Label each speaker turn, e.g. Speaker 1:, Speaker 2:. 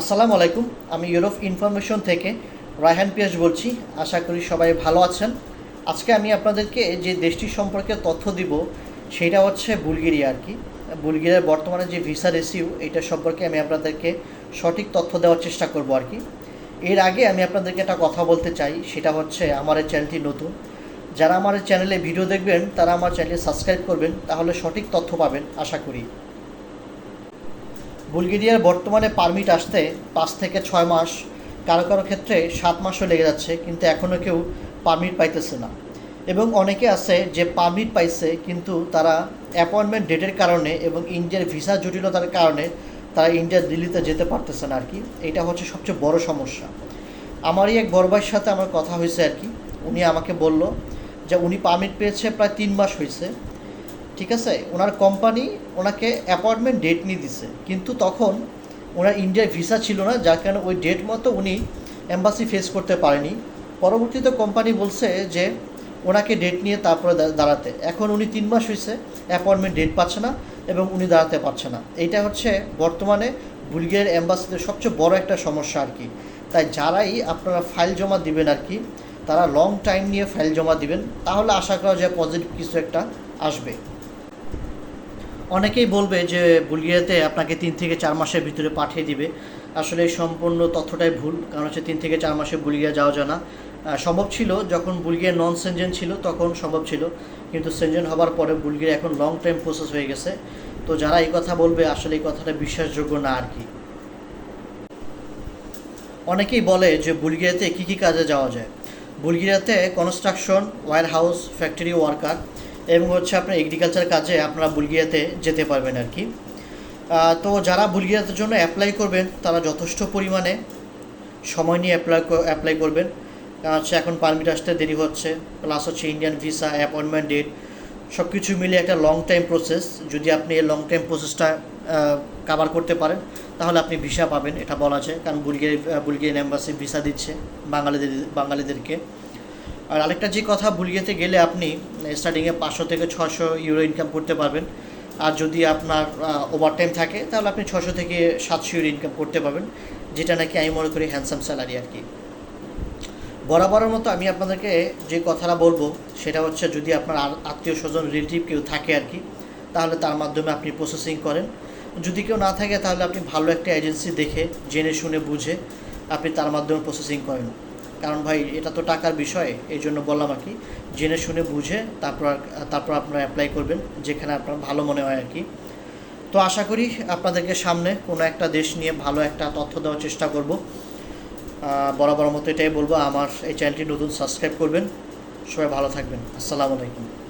Speaker 1: আসসালামু আলাইকুম, আমি ইউরোপ ইনফরমেশন থেকে রায়হান পিয়াস বলছি। আশা করি সবাই ভালো আছেন। আজকে আমি আপনাদেরকে যে দেশটি সম্পর্কে তথ্য দিব, সেটা হচ্ছে বুলগেরিয়া আর কি। বুলগেরিয়ার বর্তমানে যে ভিসা রেসিউ, এটা সম্পর্কে আমি আপনাদেরকে সঠিক তথ্য দেওয়ার চেষ্টা করব আর কি। এর আগে আমি আপনাদেরকে একটা কথা বলতে চাই, সেটা হচ্ছে আমার এই চ্যানেলটি নতুন। যারা আমার চ্যানেলে ভিডিও দেখবেন, তারা আমার চ্যানেলে সাবস্ক্রাইব করবেন, তাহলে সঠিক তথ্য পাবেন, আশা করি। বুলগেরিয়ার বর্তমানে পারমিট আসতে পাঁচ থেকে ছয় মাস কারও কারও ক্ষেত্রে সাত মাসও লেগে যাচ্ছে, কিন্তু এখনও কেউ পারমিট পাইতেছে না। এবং অনেকে আছে যে পারমিট পাইছে, কিন্তু তারা অ্যাপয়েন্টমেন্ট ডেটের কারণে এবং ইন্ডিয়ার ভিসা জটিলতার কারণে তারা ইন্ডিয়ার দিল্লিতে যেতে পারতেছে না আর কি এটা হচ্ছে সবচেয়ে বড় সমস্যা। আমারই এক বড় ভাইয়ের সাথে আমার কথা হয়েছে আর কি উনি আমাকে বলল যে উনি পারমিট পেয়েছে প্রায় তিন মাস হয়েছে। ঠিক আছে? ওনার কোম্পানি ওনাকে অ্যাপয়েন্টমেন্ট ডেট নিয়ে দিছে। কিন্তু তখন ওনার ইন্ডিয়ার ভিসা ছিল না, যার কারণে ওই ডেট মতো উনি এম্বাসি ফেস করতে পারেনি। পরবর্তীতে কোম্পানি বলছে যে, ওনাকে ডেট নিয়ে তারপরে দাঁড়াতে। এখন উনি তিন মাস হয়েছে অ্যাপয়েন্টমেন্ট ডেট পাচ্ছে না এবং উনি দাঁড়াতে পারছে না। এইটা হচ্ছে বর্তমানে বুলগেরিয়ার অ্যাম্বাসিতে সবচেয়ে বড় একটা সমস্যা আর কি। তাই যারাই আপনারা ফাইল জমা দিবেন আর কি, তারা লং টাইম নিয়ে ফাইল জমা দিবেন। তাহলে আশা করা যায় পজিটিভ কিছু একটা আসবে। অনেকেই বলবে যে বুলগেরিয়াতে আপনাকে তিন থেকে চার মাসের ভিতরে পাঠিয়ে দিবে। আসলে সম্পূর্ণ তথ্যটাই ভুল, কারণ হচ্ছে তিন থেকে চার মাসে বুলগেরিয়া যাওয়া যায় না। সম্ভব ছিল, যখন বুলগেরিয়া নন সেনজেন ছিল, তখন সম্ভব ছিল। কিন্তু সেনজেন হবার পরে বুলগেরিয়া এখন লং টাইম প্রসেস হয়ে গেছে। তো যারা এই কথা বলবে, আসলে এই কথাটা বিশ্বাসযোগ্য না আর কি। অনেকেই বলে যে বুলগেরিয়াতে কী কী কাজে যাওয়া যায়। বুলগেরিয়াতে construction warehouse factory worker এবং হচ্ছে আপনার এগ্রিকালচার কাজে আপনারা বুলগিয়াতে যেতে পারবেন আর কি। তো যারা বুলগেরিয়াতে জন্য অ্যাপ্লাই করবেন, তারা যথেষ্ট পরিমাণে সময় নিয়ে অ্যাপ্লাই অ্যাপ্লাই করবেন। কারণ হচ্ছে এখন পারমিট আসতে দেরি হচ্ছে প্লাস হচ্ছে ইন্ডিয়ান ভিসা অ্যাপয়েন্টমেন্ট ডেট সব কিছু মিলিয়ে একটা লং টাইম প্রসেস যদি আপনি এই লং টাইম প্রসেসটা কাভার করতে পারেন, তাহলে আপনি ভিসা পাবেন, এটা বলা যায়। কারণ বুলগেরি বুলগেরিয়ান অ্যাম্বাসি ভিসা দিচ্ছে বাঙালিদের, বাঙালিদেরকে। আর আরেকটা যে কথা ভুলিয়েতে গেলে আপনি স্টার্টিংয়ে পাঁচশো থেকে ছশো ইউরো ইনকাম করতে পারবেন। আর যদি আপনার ওভার টাইম থাকে, তাহলে আপনি ছশো থেকে সাতশো ইউরো ইনকাম করতে পারবেন, যেটা নাকি আমি মনে করি হ্যান্ডসাম স্যালারি আর কি। বরাবরের মতো আমি আপনাদেরকে যে কথাটা বলব, সেটা হচ্ছে যদি আপনার আত্মীয় স্বজন রিলেটিভ কেউ থাকে আর কি, তাহলে তার মাধ্যমে আপনি প্রসেসিং করেন। যদি কেউ না থাকে, তাহলে আপনি ভালো একটা এজেন্সি দেখে, জেনে শুনে বুঝে আপনি তার মাধ্যমে প্রসেসিং করেন। কারণ ভাই, এটা তো টাকার বিষয়, এই জন্য বললাম আর কি। জেনে শুনে বুঝে তারপর তারপর আপনারা অ্যাপ্লাই করবেন, যেখানে আপনার ভালো মনে হয় আর কি। তো আশা করি আপনাদেরকে সামনে কোনো একটা দেশ নিয়ে ভালো একটা তথ্য দেওয়ার চেষ্টা করব। বরাবর মতো এটাই বলব। আমার এই চ্যানেলটি নতুন সাবস্ক্রাইব করবেন। সবাই ভালো থাকবেন। আসসালামু আলাইকুম।